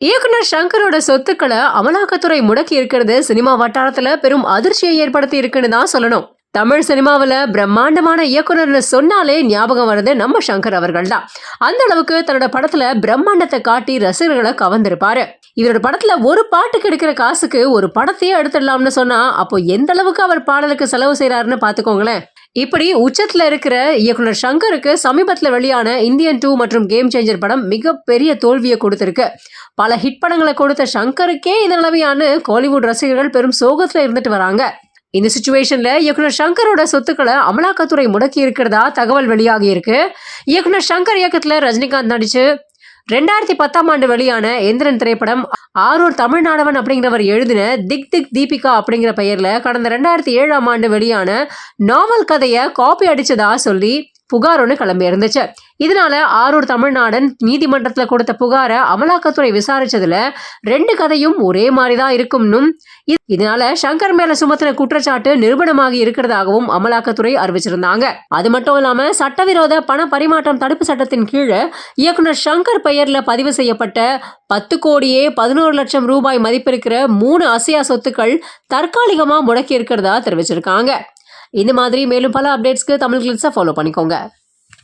இயக்குனர் சங்கரோட சொத்துக்களை அமலாக்கத்துறை முடக்கி இருக்கிறது சினிமா வட்டாரத்துல பெரும் அதிர்ச்சியை ஏற்படுத்தி இருக்குன்னு தான் சொல்லணும். தமிழ் சினிமாவில் பிரம்மாண்டமான இயக்குனர்னு சொன்னாலே ஞாபகம் வர்றது நம்ம சங்கர் அவர்கள் தான். அந்த அளவுக்கு தன்னோட படத்துல பிரம்மாண்டத்தை காட்டி ரசிகர்களை கவர்ந்திருப்பாரு. இவரோட படத்துல ஒரு பாட்டுக்கு எடுக்கிற காசுக்கு ஒரு படத்தையே எடுத்துடலாம்னு சொன்னா அப்போ எந்த அளவுக்கு அவர் பாடலுக்கு செலவு செய்யறாருன்னு பாத்துக்கோங்களேன் இப்படி உச்சத்தில் இருக்கிற இயக்குனர் சங்கருக்கு சமீபத்தில் வெளியான இந்தியன் டூ மற்றும் கேம் சேஞ்சர் படம் மிகப்பெரிய தோல்வியை கொடுத்துருக்கு. பல ஹிட் படங்களை கொடுத்த சங்கருக்கே இந்த நிலைமையான கோலிவுட் ரசிகர்கள் பெரும் சோகத்தில் இருந்துட்டு வராங்க. இந்த சுச்சுவேஷன்ல இயக்குனர் சங்கரோட சொத்துக்களை அமலாக்கத்துறை முடக்கி இருக்கிறதா தகவல் வெளியாகி இருக்கு. இயக்குனர் சங்கர் இயக்கத்துல ரஜினிகாந்த் நடிச்சு ரெண்டாயிரத்தி பத்தாம் ஆண்டு வெளியான எந்திரன் திரைப்படம் ஆரூர் தமிழ்நாடவன் அப்படிங்கிறவர் எழுதின திக் திக் தீபிகா அப்படிங்கிற பெயரில் கடந்த ரெண்டாயிரத்தி ஏழாம் ஆண்டு வெளியான நாவல் கதையை காப்பி அடித்ததா சொல்லி புகார் ஒன்று கிளம்பி இருந்துச்சு. இதனால ஆரூர் தமிழ்நாடன் நீதிமன்றத்தில் கொடுத்த புகாரை அமலாக்கத்துறை விசாரிச்சதுல ரெண்டு கதையும் ஒரே மாதிரி தான் இருக்கும்னும் இ- இதனால சங்கர் மேல சுமத்தின குற்றச்சாட்டு நிரூபணமாகி இருக்கிறதாகவும் அமலாக்கத்துறை அறிவிச்சிருந்தாங்க. அது மட்டும் இல்லாம சட்டவிரோத பண பரிமாற்றம் தடுப்பு சட்டத்தின் கீழே இயக்குனர் சங்கர் பெயர்ல பதிவு செய்யப்பட்ட பத்து கோடியே பதினோரு லட்சம் ரூபாய் மதிப்பிருக்கிற மூணு அசையா சொத்துக்கள் தற்காலிகமா முடக்கி இருக்கிறதா தெரிவிச்சிருக்காங்க. இந்த மாதிரி மேலும் பல அப்டேட்ஸ்க்கு தமிழ் கிளிப்ஸை ஃபாலோ பண்ணிக்கோங்க.